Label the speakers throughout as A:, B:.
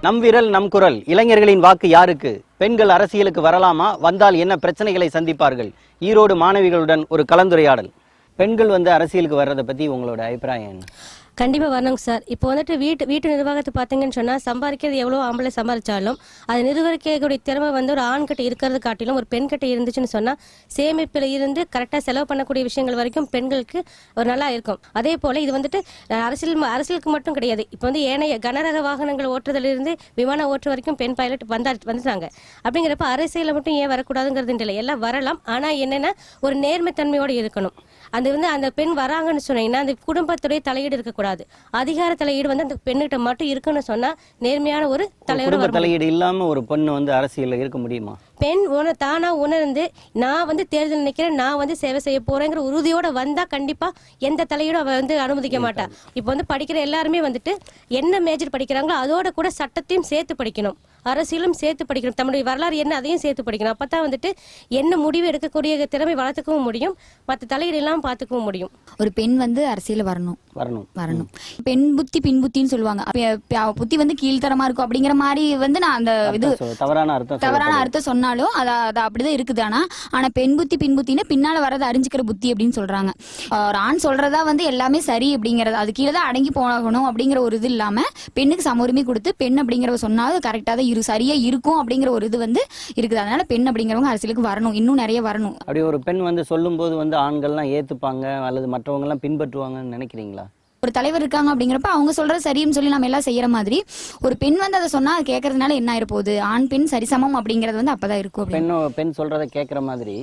A: நம் விரல் நம் குரல். இளைஞர்களின் வாக்கு யாருக்கு? பெண்கள் அரசியலுக்கு வரலாமா? வந்தால் என்ன பிரச்சனைகளை சந்திப்பார்கள்? ஈரோடு மாணவிகளுடன் ஒரு கலந்துரையாடல். பெண்கள் வந்து அரசியலுக்கு வர்றதை பத்தி உங்களோட அபிப்பிராயம் என்ன?
B: கண்டிப்பாக வரணுங்க சார். இப்போ வந்துட்டு வீட்டு வீட்டு நிர்வாகத்தை பார்த்தீங்கன்னு சொன்னால் சம்பாதிக்கிறது எவ்வளோ ஆம்பளை சம்பாதிச்சாலும் அது நிர்வகிக்கக்கூடிய திறமை வந்து ஒரு ஆண் கிட்ட இருக்கிறது காட்டிலும் ஒரு பெண்கிட்ட இருந்துச்சுன்னு சொன்னால் சேமிப்பில் இருந்து கரெக்டாக செலவு பண்ணக்கூடிய விஷயங்கள் வரைக்கும் பெண்களுக்கு ஒரு நல்லா இருக்கும். அதே போல் இது வந்துட்டு அரசியல் அரசியலுக்கு மட்டும் கிடையாது. இப்போ வந்து ஏனைய கனரக வாகனங்கள் ஓட்டுறதுலேருந்து விமானம் ஓட்டுற வரைக்கும் பெண் பைலட் வந்தா வந்துட்டாங்க. அப்படிங்கிறப்ப அரசியலில் மட்டும் ஏன் வரக்கூடாதுங்கிறது இல்லை. எல்லாம் வரலாம். ஆனால் என்னென்னா ஒரு நேர்மைத்தன்மையோடு இருக்கணும். அது வந்து அந்த பெண் வராங்கன்னு சொன்னீங்கன்னா அந்த குடும்பத்துடைய தலையீடு இருக்கக்கூடாது. அதிகார தலையீடு வந்து அந்த பெண்ணுகிட்ட மட்டும் இருக்குன்னு சொன்னா நேர்மையான ஒரு தலைவர்.
A: தலையீடு இல்லாம ஒரு பொண்ணு வந்து அரசியல்ல இருக்க முடியுமா?
B: பெண் உண தானா உணர்ந்து நான் வந்து தேர்தல் நிக்கிறேன் நான் வந்து சேவை செய்ய போறேங்கிற உறுதியோட வந்தா கண்டிப்பா எந்த தலையீடும் அவ வந்து அனுமதிக்க மாட்டா. இப்போ வந்து படிக்கிற எல்லாருமே வந்துட்டு என்ன மேஜர் படிக்கிறாங்களோ அதோட கூட சட்டத்தையும் சேர்த்து படிக்கணும். அரசியலும் சேர்த்து படிக்கணும். தம்முடைய வரலாறு என்ன அதையும் சேர்த்து படிக்கணும். அப்பதான் வந்துட்டு என்ன முடிவு எடுக்கக்கூடிய திறமை வளர்த்துக்கவும் முடியும். மற்ற தலையீடு எல்லாம் பார்த்துக்கவும் முடியும்.
C: ஒரு பெண் வந்து அரசியல வரணும்.
A: வரணும்.
C: வரணும். பெண் புத்தி பின் புத்தின்னு சொல்லுவாங்க. அப்ப, அப்ப புத்தி வந்து கீழ்த்தரமா இருக்கும் அப்படிங்கிற மாதிரி வந்து நான் அந்த இது
A: தவறான அர்த்தம்
C: தவறான. அர்த்தம் சொன்னாலும் அது அது அப்படிதான் இருக்குது. ஆனா ஆனா பெண் புத்தி பின் புத்தின்னு பின்னால வரதை அறிஞ்சுக்கிற புத்தி அப்படின்னு சொல்றாங்க. ஒரு ஆண் சொல்றதா வந்து எல்லாமே சரி அப்படிங்கறது அது கீழே தான் அடங்கி போகணும் அப்படிங்கிற ஒரு இது இல்லாம பெண்ணுக்கு சம உரிமை கொடுத்து பெண் அப்படிங்கிறவ சொன்னா அது கரெக்டா தான் இரு சரியா இருக்கும் அப்படிங்கிற ஒரு இது வந்து இருக்குது. அதனால பெண் அப்படிங்கிறவங்க அரசியலுக்கு வரணும். இன்னும் நிறைய வரணும்.
A: அப்படி ஒரு பெண் வந்து சொல்லும்போது வந்து ஆண்கள்லாம் ஏத்துப்பாங்க அல்லது மற்றவங்க எல்லாம் பின்பற்றுவாங்கன்னு நினைக்கிறீங்களா?
C: ஒரு தலைவர் இருக்காங்க அப்படிங்கிறப்ப அவங்க சொல்றது சரின்னு சொல்லி நம்ம எல்லாம் செய்யற மாதிரி ஒரு பெண் வந்து அதை சொன்னா அது கேட்கறதுனால என்ன ஆயிருப்போகுது? ஆண் பெண் சரிசமம் அப்படிங்கிறது வந்து அப்பதான் இருக்கும்
A: பெண்ணோ பெண் சொல்றதை கேட்குற மாதிரி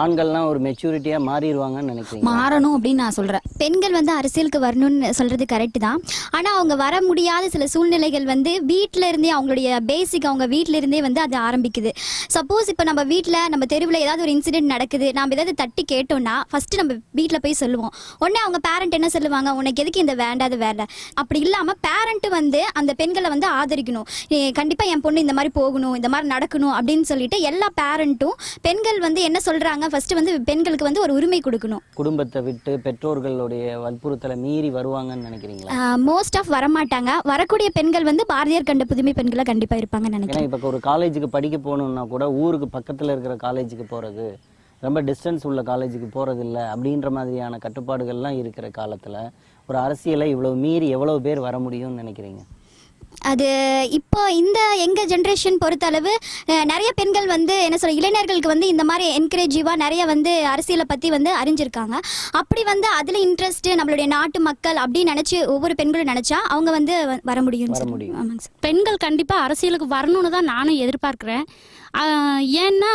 A: ஆண்கள்லாம் ஒரு மெச்சூரிட்டியா மாறிடுவாங்கன்னு நினைக்கிறீங்க
C: மாறணும் அப்படின்னு நான் சொல்றேன்.
D: பெண்கள் வந்து அரசியலுக்கு வரணும்னு சொல்றது கரெக்ட் தான். ஆனா அவங்க வர முடியாத சில சூழ்நிலைகள் வந்து வீட்ல இருந்தே அவங்களுடைய பேசிக் அவங்க வீட்ல இருந்தே வந்து அது ஆரம்பிக்குது. சப்போஸ் இப்போ நம்ம வீட்ல நம்ம தெருவில் ஏதாவது ஒரு இன்சிடென்ட் நடக்குது. நம்ம ஏதாவது தட்டி கேட்டோம்னா ஃபர்ஸ்ட் நம்ம வீட்ல போய் சொல்லுவோம். உடனே அவங்க பேரண்ட் என்ன சொல்லுவாங்க? உனக்கு எதுக்கு இந்த வேண்டாத வேலை அப்படி இல்லாம பேரண்ட் வந்து அந்த பெண்களை வந்து ஆதரிக்கணும். கண்டிப்பா என் பொண்ணு இந்த மாதிரி போகணும் இந்த மாதிரி நடக்கணும் அப்படின்னு சொல்லிட்டு எல்லா பேரண்ட்டும் பெண்கள் வந்து என்ன சொல்றாங்க? ஃபர்ஸ்ட் வந்து பெண்களுக்கு வந்து ஒரு உரிமை கொடுக்கணும்.
A: குடும்பத்தை விட்டு பெற்றோர்களுடைய வற்புறுத்தலை மீறி வருவாங்கன்னு நினைக்கிறீங்களா?
D: மோஸ்ட் ஆஃப் வரமாட்டாங்க. வரக்கூடிய பெண்கள் வந்து பாரதியார் கண்ட புதுமை பெண்களா கண்டிப்பா இருப்பாங்கன்னு நினைக்கிறேன்.
A: இப்போ ஒரு காலேஜுக்கு படிக்க போகணுன்னா கூட ஊருக்கு பக்கத்துல இருக்கிற காலேஜுக்கு போறது ரொம்ப டிஸ்டன்ஸ் உள்ள காலேஜுக்கு போறது இல்ல அப்படின்ற மாதிரியான கட்டுப்பாடுகள்லாம் இருக்கிற காலத்துல ஒரு அரசியலை இவ்வளவு மீறி எவ்வளவு பேர் வர முடியும்னு நினைக்கிறீங்க?
D: அது இப்போ இந்த எங்க ஜென்ரேஷன் பொறுத்தளவு அஹ், நிறைய பெண்கள் வந்து என்ன சொல்ற இளைஞர்களுக்கு வந்து இந்த மாதிரி என்கரேஜிவா நிறைய வந்து அரசியலை பத்தி வந்து அறிஞ்சிருக்காங்க. அப்படி வந்து அதுல இன்ட்ரெஸ்ட் நம்மளுடைய நாட்டு மக்கள் அப்படின்னு நினைச்சு ஒவ்வொரு பெண்களும் நினைச்சா அவங்க வந்து வ- வர முடியும்
A: வர முடியும்.
D: ஆமாங்க சார்.
E: பெண்கள் கண்டிப்பா அரசியலுக்கு வரணும்னு தான் நானும் எதிர்பார்க்கிறேன். ஏன்னா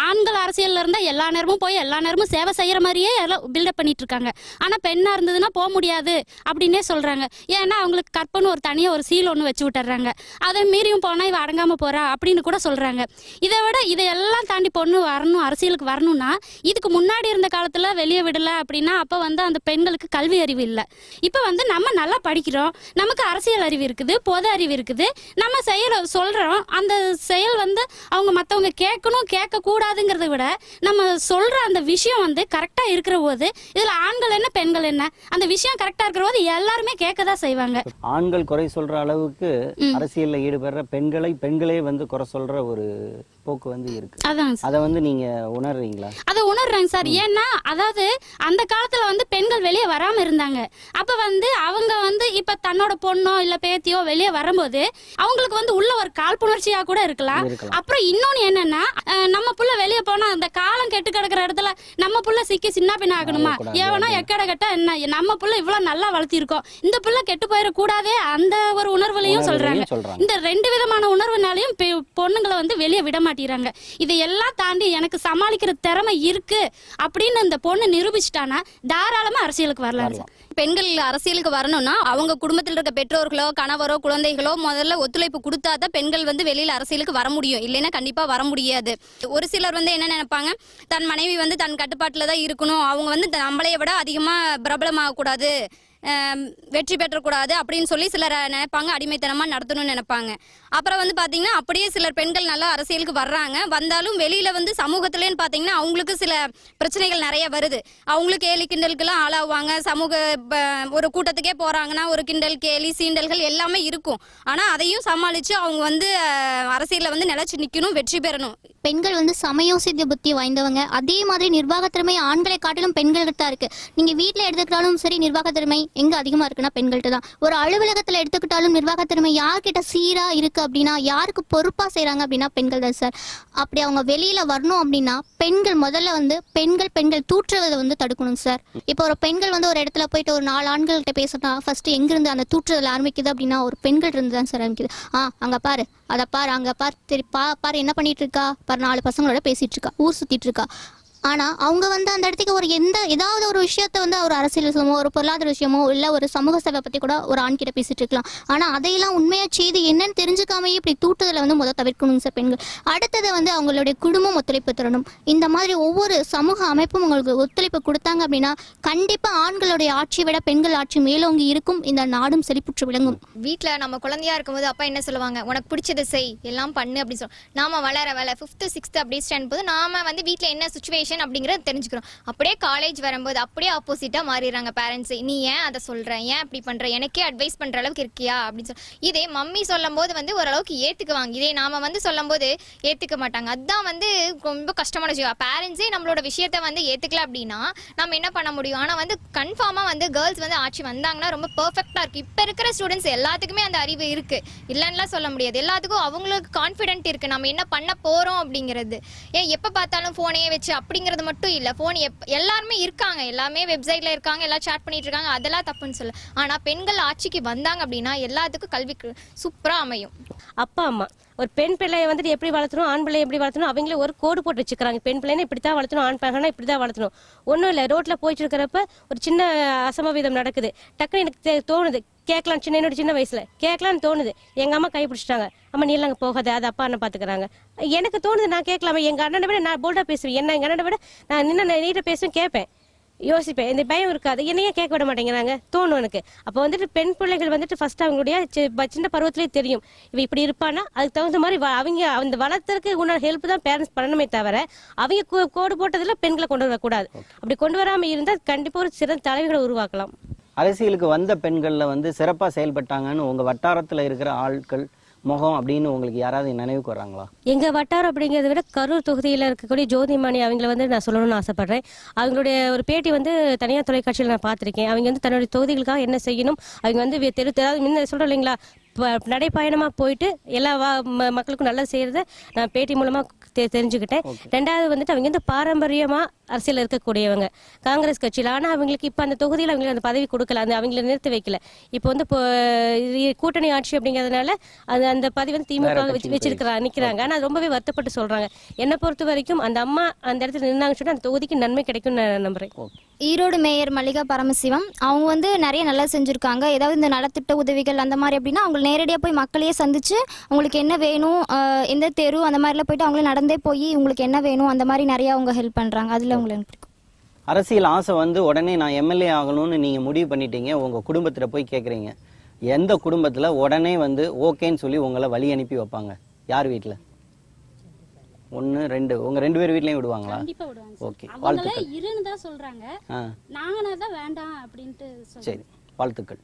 E: ஆண்கள் அரசியல்ல இருந்தா எல்லா நேரமும் போய் எல்லா நேரமும் சேவை செய்யற மாதிரியே எல்லாம் பில்டப் பண்ணிட்டு இருக்காங்க. ஆனா பெண்ணா இருந்ததுன்னா போக முடியாது அப்படின்னே சொல்றாங்க. ஏன்னா அவங்களுக்கு கற்பனை ஒரு தனியா ஒரு சீல் ஒன்று வச்சு விட்டுறாங்க. அதை மீறியும் போனால் இவ அடங்காமல் போகிறா அப்படின்னு கூட சொல்கிறாங்க இதை விட இதையெல்லாம் தாண்டி பொண்ணு வரணும் அரசியலுக்கு வரணும்னா இதுக்கு முன்னாடி இருந்த காலத்தில் வெளியே விடலை அப்படின்னா அப்போ வந்து அந்த பெண்களுக்கு கல்வி அறிவு இல்லை. இப்போ வந்து நம்ம நல்லா படிக்கிறோம் நமக்கு அரசியல் அறிவு இருக்குது பொது அறிவு இருக்குது. நம்ம செய்கிற சொல்கிறோம் அந்த செயல் வந்து அவங்க மற்றவங்க கேட்கணும் கேட்கக்கூடாதுங்கிறத விட நம்ம சொல்கிற அந்த விஷயம் வந்து கரெக்டாக இருக்கிற போது இதில் ஆண்கள் என்ன பெண்கள் என்ன? அந்த விஷயம் கரெக்டாக இருக்கிற போது எல்லாருமே கேட்க தான் செய்வாங்க.
A: ஆண்கள் குறை சொல்கிற அளவுக்கு அரசியல்ல ஈடுபடுற பெண்களை பெண்களே வந்து குறை சொல்ற ஒரு போக்கு வந்து இருக்கு. அதை வந்து நீங்க உணர்றீங்களா?
E: அதை உணர்றாங்க சார். ஏன்னா அதாவது அந்த காலத்துல வந்து பெண்கள் வெளியே வராம இருந்தாங்க. அப்ப வந்து அவங்க வந்து இப்ப தன்னோட பொண்ணோ இல்ல பேத்தியோ வெளியே வரும்போது அவங்களுக்கு வந்து உள்ள ஒரு காழ்ப்புணர்ச்சியா கூட இருக்கலாம். அப்புறம் இன்னொன்னு என்னன்னா நம்ம புள்ள வெளியே போனா அந்த காலம் கெட்டு கிடக்குற இடத்துல நம்ம புள்ள சிக்கி சின்ன பின்ன ஆகணுமா. எவனோ எக்கட கெட்ட என்ன? நம்ம புள்ள இவ்வளவு நல்லா வளர்த்திருக்கோம். இந்த புள்ள கெட்டு போயிடக்கூடாதே அந்த ஒரு உணர்வுலையும் சொல்றாங்க
A: உணர்வுலையும் சொல்றாங்க.
E: இந்த ரெண்டு விதமான உணர்வுனாலையும் பொண்ணுங்களை வந்து வெளியே விட மாட்டேறாங்க. இதையெல்லாம் தாண்டி எனக்கு சமாளிக்கிற திறமை இருக்கு அப்படின்னு இந்த பொண்ணு நிரூபிச்சிட்டானா தாராளமா அரசியலுக்கு வரலாம்.
F: பெண்கள் அரசியலுக்கு வரணும்னா அவங்க குடும்பத்தில் இருக்க பெற்றோர்களோ கணவரோ குழந்தைகளோ முதல்ல ஒத்துழைப்பு கொடுத்தாதான் பெண்கள் வந்து வெளியில அரசியலுக்கு வர முடியும். இல்லைன்னா கண்டிப்பா வர முடியாது. ஒரு சிலர் வந்து என்ன நினைப்பாங்க? தன் மனைவி வந்து தன் கட்டுப்பாட்டுல தான் இருக்கணும். அவங்க வந்து நம்மளைய விட அதிகமா பிரபலமாக கூடாது. ஆம், வெற்றி பெற்றக்கூடாது அப்படின்னு சொல்லி சிலர் நினைப்பாங்க அடிமைத்தனமாக நடத்தணும்னு நினைப்பாங்க. அப்புறம் வந்து பார்த்தீங்கன்னா அப்படியே சிலர் பெண்கள் நல்லா அரசியலுக்கு வர்றாங்க. வந்தாலும் வெளியில் வந்து சமூகத்துலேன்னு பார்த்தீங்கன்னா அவங்களுக்கு சில பிரச்சனைகள் நிறைய வருது. அவங்களுக்கு கேலி கிண்டலுக்கெல்லாம் ஆளாவாங்க. சமூக ப- ஒரு கூட்டத்துக்கே போகிறாங்கன்னா ஒரு கிண்டல் கேலி சீண்டல்கள் எல்லாமே இருக்கும். ஆனால் அதையும் சமாளித்து அவங்க வந்து அரசியலில் வந்து நிலச்சி நிற்கணும் வெற்றி பெறணும்.
G: பெண்கள் வந்து சமயோசித்த புத்தி வாய்ந்தவங்க. அதே மாதிரி நிர்வாக திறமை ஆண்களை காட்டிலும் பெண்கள்கிட்ட தான் இருக்கு. நீங்க வீட்டில் எடுத்துக்கிட்டாலும் சரி நிர்வாக திறமை எங்க அதிகமா இருக்குன்னா பெண்கள்கிட்ட தான். ஒரு அலுவலகத்துல எடுத்துக்கிட்டாலும் நிர்வாக திறமை யார்கிட்ட சீரா இருக்கு அப்படின்னா யாருக்கு பொறுப்பா செய்யறாங்க அப்படின்னா பெண்கள் தான் சார். அப்படி அவங்க வெளியில வரணும் அப்படின்னா பெண்கள் முதல்ல வந்து பெண்கள் பெண்கள் தூற்றுவதை வந்து தடுக்கணும் சார் இப்போ ஒரு பெண்கள் வந்து ஒரு இடத்துல போயிட்டு ஒரு நாலு ஆண்கள்கிட்ட பேசினா ஃபர்ஸ்ட் எங்கிருந்து அந்த தூற்றுதல் ஆரம்பிக்குது அப்படின்னா ஒரு பெண்கள் இருந்து தான் சார் ஆரம்பிக்குது. ஆ அங்க பாரு. அதை பாரு அங்க பாரு. சரி பா பாரு என்ன பண்ணிட்டு இருக்கா? பாரு நாலு பசங்களோட பேசிட்டு இருக்கா. ஊர் சுத்திட்டு இருக்கா. ஆனால் அவங்க வந்து அந்த இடத்துக்கு ஒரு எந்த ஏதாவது ஒரு விஷயத்த வந்து ஒரு அரசியல் விஷயமோ ஒரு பொருளாதார விஷயமோ இல்லை ஒரு சமூக சேவை பற்றி கூட ஒரு ஆண்கிட்ட பேசிட்டு இருக்கலாம். ஆனால் அதையெல்லாம் உண்மையாக செய்து என்னன்னு தெரிஞ்சுக்காமையே இப்படி தூட்டுதலை வந்து முதல் தவிர்க்கணும் சார் பெண்கள். அடுத்தது வந்து அவங்களுடைய குடும்பம் ஒத்துழைப்பு தரணும். இந்த மாதிரி ஒவ்வொரு சமூக அமைப்பும் உங்களுக்கு ஒத்துழைப்பு கொடுத்தாங்க அப்படின்னா கண்டிப்பாக ஆண்களுடைய ஆட்சியை விட பெண்கள் ஆட்சி மேலோங்கி இருக்கும். இந்த நாடும் செழிப்புற்று விளங்கும்.
H: வீட்டில் நம்ம குழந்தையா இருக்கும்போது அப்பா என்ன சொல்லுவாங்க? உனக்கு பிடிச்சதை செய். எல்லாம் பண்ணு அப்படின்னு சொல்லுவோம் நாம வளர வளர ஃபிஃப்த்து சிக்ஸ்த்து அப்படி ஸ்டாண்ட் போது நாம வந்து வீட்டில் என்ன சுச்சுவேஷன் அப்படிங்கிறத தெரிஞ்சுக்கிறோம் அப்படியே காலேஜ் வரும்போது அப்படியே ஆப்போசிட்டாக மாறிடுறாங்க பேரண்ட்ஸ் நீ ஏன் அதை சொல்ற? ஏன் அப்படி பண்ற? எனக்கே அட்வைஸ் பண்ற அளவுக்கு இருக்கியா? அப்படின்னு சொல்லி இதே மம்மி சொல்லும் போது வந்து ஓரளவுக்கு ஏத்துக்குவாங்க. இதே நாம வந்து சொல்லும் போது ஏத்துக்க மாட்டாங்க. அதுதான் வந்து ரொம்ப கஷ்டமான விஷயம். பேரண்ட்ஸே நம்மளோட விஷயத்த வந்து ஏத்துக்கல அப்படின்னா நம்ம என்ன பண்ண முடியும்? ஆனா வந்து கன்ஃபார்மா வந்து கேர்ள்ஸ் வந்து ஆட்சி வந்தாங்கன்னா ரொம்ப பெர்ஃபெக்ட்டா இருக்கு இப்ப இருக்கிற ஸ்டூடெண்ட்ஸ் எல்லாத்துக்குமே அந்த அறிவு இருக்கு. இல்லைன்னுலாம் சொல்ல முடியாது. எல்லாத்துக்கும் அவங்களுக்கு கான்ஃபிடென்ட் இருக்கு. நம்ம என்ன பண்ண போறோம் அப்படிங்கிறது. ஏன் எப்ப பார்த்தாலும் போனையே வச்சு அப்படிங்கிறது மட்டும் இல்ல. போன் எப் எல்லாருமே இருக்காங்க. எல்லாமே வெப்சைட்ல இருக்காங்க. எல்லாம் சேட் பண்ணிட்டு இருக்காங்க. அதெல்லாம் தப்புன்னு சொல்ல ஆனா பெண்கள் ஆட்சிக்கு வந்தாங்க அப்படின்னா எல்லாத்துக்கும் கல்வி சூப்பரா அமையும்.
B: அப்பா அம்மா. ஒரு பெண் பிள்ளையை வந்துட்டு எப்படி வளர்த்தணும் ஆண் பிள்ளையை எப்படி வளர்த்தணும் அவங்களே ஒரு கோடு போட்டு வச்சுக்கிறாங்க. பெண் பிள்ளைன்னு இப்படி தான் வளர்த்தணும் ஆண் பையனா இப்படி தான் வளர்த்தணும். ஒன்றும் இல்லை ரோட்டில் போயிட்டு இருக்கிறப்ப ஒரு சின்ன அசமவிதம் நடக்குது. டக்குன்னு எனக்கு தோணுது. கேட்கலாம் சின்ன என்னோட சின்ன வயசுல. கேட்கலாம்னு தோணுது. எங்க அம்மா கை பிடிச்சிட்டாங்க. அம்மா நீ அங்கே போகாத அது அப்பா அண்ணன் பாத்துக்கிறாங்க. எனக்கு தோணுது நான் கேட்கலாமே. எங்க அண்ணனை விட நான் போல்டா பேசுவேன். என்ன எங்க அண்ணனை விட நான் நின்று நீட்ட பேசுவேன் கேட்பேன். யோசிப்பேன். இந்த பயம் இருக்காது. என்னையே கேட்க விட மாட்டேங்கிறாங்க. தோணும் எனக்கு. அப்போ வந்துட்டு பெண் பிள்ளைகள் வந்துட்டு ஃபர்ஸ்ட் அவங்களுடைய சின்ன பருவத்திலே தெரியும். இவ இப்படி இருப்பானா அதுக்கு தகுந்த மாதிரி அவங்க அந்த வளர்த்தறதுக்கு உண்டான ஹெல்ப் தான் பேரண்ட்ஸ் பண்ணணுமே தவிர அவங்க கோடு போட்டதுல பெண்களை கொண்டு வரக்கூடாது. அப்படி கொண்டு வராம இருந்தால் கண்டிப்பா ஒரு சிறந்த தலைவர்களை உருவாக்கலாம்.
A: அரசியலுக்கு வந்த பெண்கள்ல வந்து சிறப்பா செயல்பட்டாங்கன்னு உங்க வட்டாரத்துல இருக்கிற ஆட்கள் முகம் அப்படின்னு உங்களுக்கு யாராவது நினைவுக்கு வர்றாங்களா?
B: எங்க வட்டாரம் அப்படிங்கிறத விட கரூர் தொகுதியில் இருக்கக்கூடிய ஜோதிமணி அவங்கள வந்து நான் சொல்லணும்னு ஆசைப்படுறேன். அவங்களுடைய ஒரு பேட்டி வந்து தனியார் தொலைக்காட்சியில் நான் பார்த்திருக்கேன். அவங்க வந்து தன்னுடைய தொகுதிகளுக்காக என்ன செய்யணும்? அவங்க வந்து தெரு அதாவது முன்ன சொல்றோம் இல்லைங்களா? ப- நடைப்பயணமா போயிட்டு எல்லா மக்களுக்கும் நல்லது செய்யறத நான் பேட்டி மூலமா தெ- தெரிஞ்சுக்கிட்டேன். ரெண்டாவது வந்துட்டு அவங்க வந்து பாரம்பரியமா அரசியல் இருக்கக்கூடியவங்க. காங்கிரஸ் கட்சியில. ஆனா அவங்களுக்கு இப்ப அந்த தொகுதியில் அவங்களுக்கு அந்த பதவி கொடுக்கல. அந்த அவங்கள நிறுத்தி வைக்கல. இப்போ வந்து இப்போ கூட்டணி ஆட்சி அப்படிங்கிறதுனால அது அந்த பதவி வந்து திமுக வச்சிருக்கிறாங்க நிக்கிறாங்க. ஆனா அது ரொம்பவே வருத்தப்பட்டு சொல்றாங்க. என்னை பொறுத்த வரைக்கும் அந்த அம்மா அந்த இடத்துல நின்னாங்கன்னு சொன்னா அந்த தொகுதிக்கு நன்மை கிடைக்கும்னு நான் நம்புறேன்.
G: ஈரோடு மேயர் மல்லிகா பரமசிவம் அவங்க வந்து நிறைய நல்லா செஞ்சுருக்காங்க. ஏதாவது இந்த நலத்திட்ட உதவிகள் அந்த மாதிரி அப்படின்னா அவங்க நேரடியாக போய் மக்களையே சந்திச்சு உங்களுக்கு என்ன வேணும் எந்த தெரு அந்த மாதிரிலாம் போயிட்டு அவங்களே நடந்தே போய் உங்களுக்கு என்ன வேணும் அந்த மாதிரி நிறைய அவங்க ஹெல்ப் பண்ணுறாங்க அதில் உங்களுக்கு பிடிக்கும்
A: அரசியல் ஆசை வந்து உடனே நான் எம்எல்ஏ ஆகணும்னு நீங்க முடிவு பண்ணிட்டீங்க உங்க குடும்பத்துல போய் கேக்குறீங்க. எந்த குடும்பத்துல உடனே வந்து ஓகேன்னு சொல்லி உங்களை வழி அனுப்பி வைப்பாங்க? யார் வீட்ல? ஒன்னு ரெண்டு. உங்க ரெண்டு பேர் வீட்லயும் விடுவாங்களா?
E: கண்டிப்பா விடுவாங்க சார்.
A: ஓகே.
E: அவங்களே
A: வாழ்த்துக்கள்.
E: இருன்னு தான் சொல்றாங்க.
A: ஆ.
E: நாங்க தான் வேண்டாம் அப்படின்ட்டு
A: சரி. வாழ்த்துக்கள்.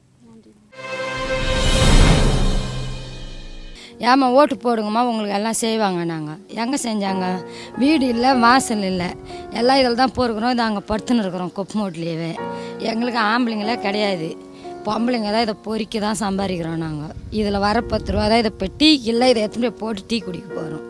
I: ஏம்மா ஓட்டு போடுங்கம்மா. உங்களுக்கு எல்லாம் செய்வாங்க நாங்கள் எங்கே செஞ்சாங்க? வீடு இல்லை வாசல் இல்லை. எல்லாம் இதில் தான் போருக்கிறோம். இது அங்கே படுத்துன்னு இருக்கிறோம் குப்பை மூட்லேயே. எங்களுக்கு ஆம்பளைங்களே கிடையாது. பொம்பளைங்க தான் இதை பொறுக்கி தான் சம்பாதிக்கிறோம் நாங்கள் இதில் வர பத்து ரூபா தான் இதை இப்போ டீக்கு இல்லை இதை எடுத்துகிட்டு போய் போட்டு டீ குடிக்க போகிறோம்